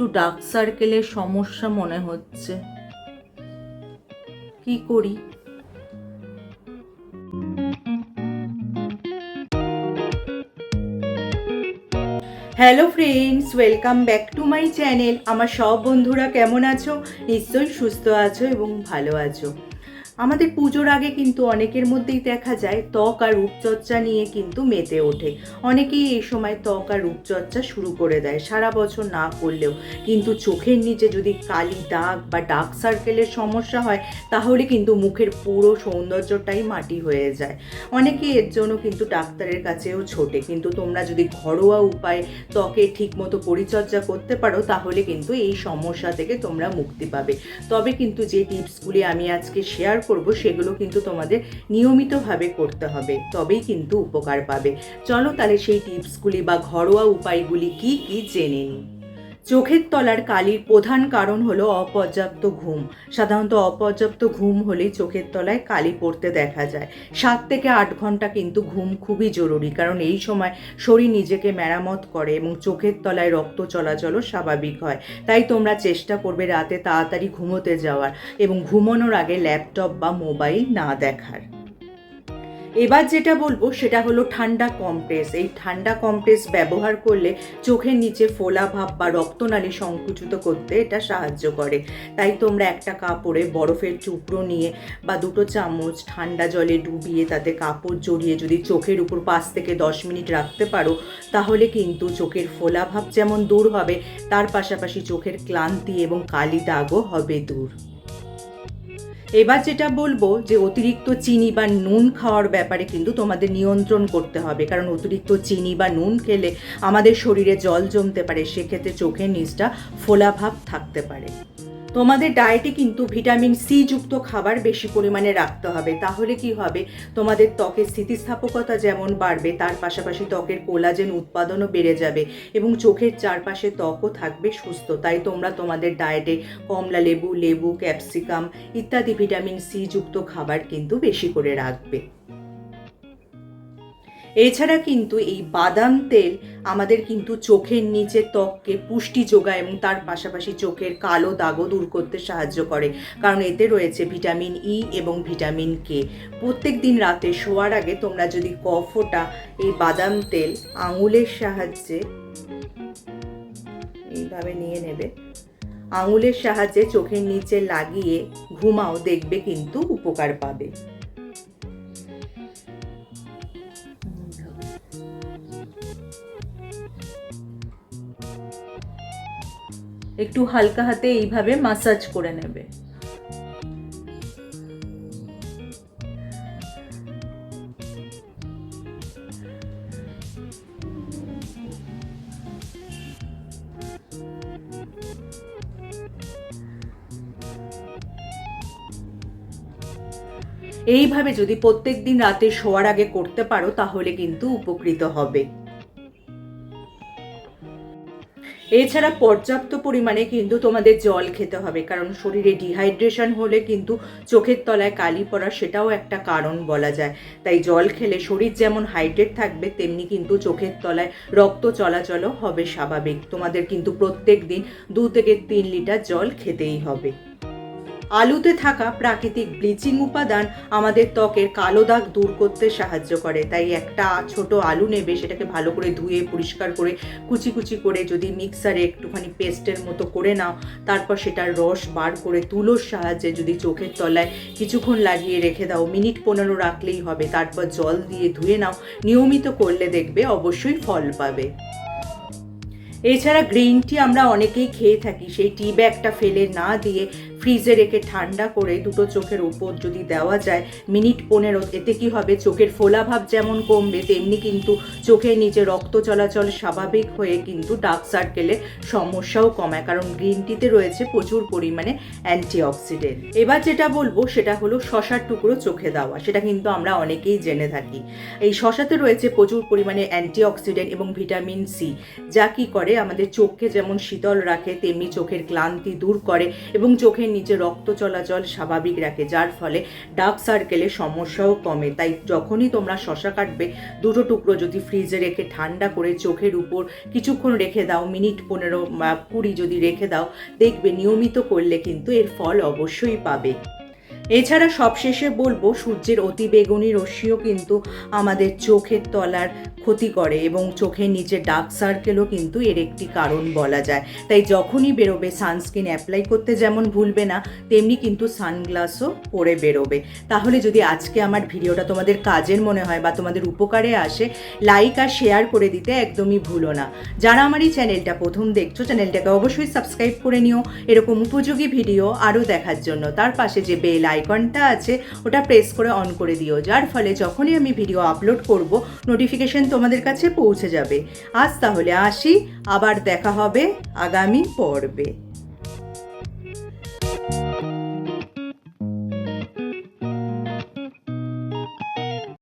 একটু ডার্ক সার্কেলের সমস্যা মনে হচ্ছে। কি করি? Hello friends welcome back to my channel আমার সব বন্ধুরা কেমন আছো? নিশ্চয়ই সুস্থ আছো এবং ভালো আছো। আমাদের পুজোর আগে কিন্তু অনেকের মধ্যেই দেখা যায় ত্বক আর রূপচর্চা নিয়ে কিন্তু মেতে ওঠে। অনেকেই এই সময় ত্বক আর রূপচর্চা শুরু করে দেয়, সারা বছর না করলেও। কিন্তু চোখের নিচে যদি কালি দাগ বা ডার্ক সার্কেলের সমস্যা হয়, তাহলে কিন্তু মুখের পুরো সৌন্দর্যটাই মাটি হয়ে যায়। অনেকে এর জন্য কিন্তু ডাক্তারের কাছেও ছোটে। কিন্তু তোমরা যদি ঘরোয়া উপায়ে ত্বকের ঠিকমতো পরিচর্যা করতে পারো, তাহলে কিন্তু এই সমস্যা থেকে তোমরা মুক্তি পাবে। তবে কিন্তু যে টিপসগুলি আমি আজকে শেয়ার করব সেগুলো কিন্তু তোমাদের নিয়মিতভাবে করতে হবে, তবেই কিন্তু উপকার পাবে। চলো তাহলে সেই টিপসগুলি বা ঘরোয়া উপায়গুলি কি কি জেনে নিই। চোখের তলার কালির প্রধান কারণ হলো অপর্যাপ্ত ঘুম। সাধারণত অপর্যাপ্ত ঘুম হলেই চোখের তলায় কালি পড়তে দেখা যায়। সাত থেকে আট ঘণ্টা কিন্তু ঘুম খুবই জরুরি, কারণ এই সময় শরীর নিজেকে মেরামত করে এবং চোখের তলায় রক্ত চলাচলও স্বাভাবিক হয়। তাই তোমরা চেষ্টা করবে রাতে তাড়াতাড়ি ঘুমোতে যাওয়ার এবং ঘুমানোর আগে ল্যাপটপ বা মোবাইল না দেখার। এবার যেটা বলব, সেটা হলো ঠান্ডা কমপ্রেস। এই ঠান্ডা কমপ্রেস ব্যবহার করলে চোখের নিচে ফোলা ভাব বা রক্তনালী সংকুচিত করতে এটা সাহায্য করে। তাই তোমরা একটা কাপড়ে বরফের টুকরো নিয়ে বা দুটো চামচ ঠান্ডা জলে ডুবিয়ে তাতে কাপড় জড়িয়ে যদি চোখের উপর পাঁচ থেকে দশ মিনিট রাখতে পারো, তাহলে কিন্তু চোখের ফোলা ভাব যেমন দূর হবে, তার পাশাপাশি চোখের ক্লান্তি এবং কালি দাগও হবে দূর। এবার যেটা বলব যে অতিরিক্ত চিনি বা নুন খাওয়ার ব্যাপারে কিন্তু তোমাদের নিয়ন্ত্রণ করতে হবে। কারণ অতিরিক্ত চিনি বা নুন খেলে আমাদের শরীরে জল জমতে পারে, সেক্ষেত্রে চোখের নিচটা ফোলাভাব থাকতে পারে। তোমাদের ডায়েটে কিন্তু ভিটামিন সি যুক্ত খাবার বেশি পরিমাণে রাখতে হবে। তাহলে কি হবে? তোমাদের ত্বকের স্থিতিস্থাপকতা যেমন বাড়বে, তার পাশাপাশি ত্বকের কোলাজেন উৎপাদনও বেড়ে যাবে এবং চোখের চারপাশে ত্বকও থাকবে সুস্থ। তাই তোমরা তোমাদের ডায়েটে কমলা লেবু লেবু, ক্যাপসিকাম ইত্যাদি ভিটামিন সি যুক্ত খাবার কিন্তু বেশি করে রাখবে। এছাড়া কিন্তু এই বাদাম তেল আমাদের কিন্তু চোখের নিচে ত্বককে পুষ্টি যোগায় এবং তার পাশাপাশি চোখের কালো দাগও দূর করতে সাহায্য করে। কারণ এতে রয়েছে ভিটামিন ই এবং ভিটামিন কে প্রত্যেক দিন রাতে শোয়ার আগে তোমরা যদি কফোটা এই বাদাম তেল আঙুলের সাহায্যে এইভাবে নিয়ে নেবে। আঙুলের সাহায্যে চোখের নিচে লাগিয়ে ঘুমাও, দেখবে কিন্তু উপকার পাবে। একটু হালকা হাতে এইভাবে মাসাজ করে নেবে। এইভাবে যদি প্রত্যেক দিন রাতে শোয়ার আগে করতে পারো, তাহলে কিন্তু উপকৃত হবে। এছাড়া পর্যাপ্ত পরিমাণে কিন্তু তোমাদের জল খেতে হবে, কারণ শরীরে ডিহাইড্রেশন হলে কিন্তু চোখের তলায় কালি পড়া সেটাও একটা কারণ বলা যায়। তাই জল খেলে শরীর যেমন হাইড্রেট থাকবে, তেমনি কিন্তু চোখের তলায় রক্ত চলাচলও হবে স্বাভাবিক। তোমাদের কিন্তু প্রত্যেক দিন দু থেকে তিন লিটার জল খেতেই হবে। আলুতে থাকা প্রাকৃতিক ব্লিচিং উপাদান আমাদের ত্বকের কালো দাগ দূর করতে সাহায্য করে। তাই একটা ছোট আলু নেবে, সেটাকে ভালো করে ধুয়ে, পরিষ্কার করে, কুচি কুচি করে যদি মিক্সারে একটুখানি পেস্টের মতো করে নাও, তারপর সেটার রস বার করে তুলোর সাহায্যে যদি চোখের তলায় কিছুক্ষণ লাগিয়ে রেখে দাও, মিনিট পনেরো রাখলেই হবে। তারপর জল দিয়ে ধুয়ে নাও, নিয়মিত করলে দেখবে অবশ্যই ফল পাবে। এছাড়া গ্রিন টি আমরা অনেকেই খেয়ে থাকি, সেই টি ব্যাগটা ফেলে না দিয়ে ফ্রিজে রেখে ঠান্ডা করে দুটো চোখের ওপর যদি দেওয়া যায়, মিনিট পনেরো, এতে কি হবে? চোখের ফোলাভাব যেমন কমবে, তেমনি কিন্তু চোখের নিচে রক্ত চলাচল স্বাভাবিক হয়ে কিন্তু ডার্ক সার্কেলের সমস্যাও কমায়। কারণ গ্রিন টিতে রয়েছে প্রচুর পরিমাণে অ্যান্টিঅক্সিডেন্ট এবার যেটা বলব, সেটা হলো শশার টুকরো চোখে দেওয়া, সেটা কিন্তু আমরা অনেকেই জেনে থাকি। এই শশাতে রয়েছে প্রচুর পরিমাণে অ্যান্টিঅক্সিডেন্ট এবং ভিটামিন সি যা কি করে? আমাদের চোখকে যেমন শীতল রাখে, তেমনি চোখের ক্লান্তি দূর করে এবং চোখের নিচে রক্ত চলাচল স্বাভাবিক রাখে, যার ফলে ডার্ক সার্কেলের সমস্যাও কমে। তাই যখনই তোমরা শশা কাটবে, দুটো টুকরো যদি ফ্রিজে রেখে ঠান্ডা করে চোখের উপর কিছুক্ষণ রেখে দাও, মিনিট পনেরো কুড়ি যদি রেখে দাও, দেখবে নিয়মিত করলে কিন্তু এর ফল অবশ্যই পাবে। এছাড়া সবশেষে বলব, সূর্যের অতি বেগুনি রশ্মিও কিন্তু আমাদের চোখের তলার ক্ষতি করে এবং চোখের নিচে ডার্ক সার্কেলও কিন্তু এর একটি কারণ বলা যায়। তাই যখনই বেরোবে সানস্ক্রিন অ্যাপ্লাই করতে যেমন ভুলবে না, তেমনি কিন্তু সানগ্লাসও পরে বেরোবে। তাহলে যদি আজকে আমার ভিডিওটা তোমাদের কাজের মনে হয় বা তোমাদের উপকারে আসে লাইক আর শেয়ার করে দিতে একদমই ভুলো না। যারা আমার এই চ্যানেলটা প্রথম দেখছ চ্যানেলটাকে অবশ্যই সাবস্ক্রাইব করে নিও। এরকম উপযোগী ভিডিও আরও দেখার জন্য। তার পাশে যে বেল আইকনটা আছে, ওটা প্রেস করে অন করে দিও। যার ফলে যখনই আমি ভিডিও আপলোড করব নোটিফিকেশন তোমাদের কাছে পৌঁছে যাবে। আজ তাহলে আসি, আবার দেখা হবে আগামী পর্বে।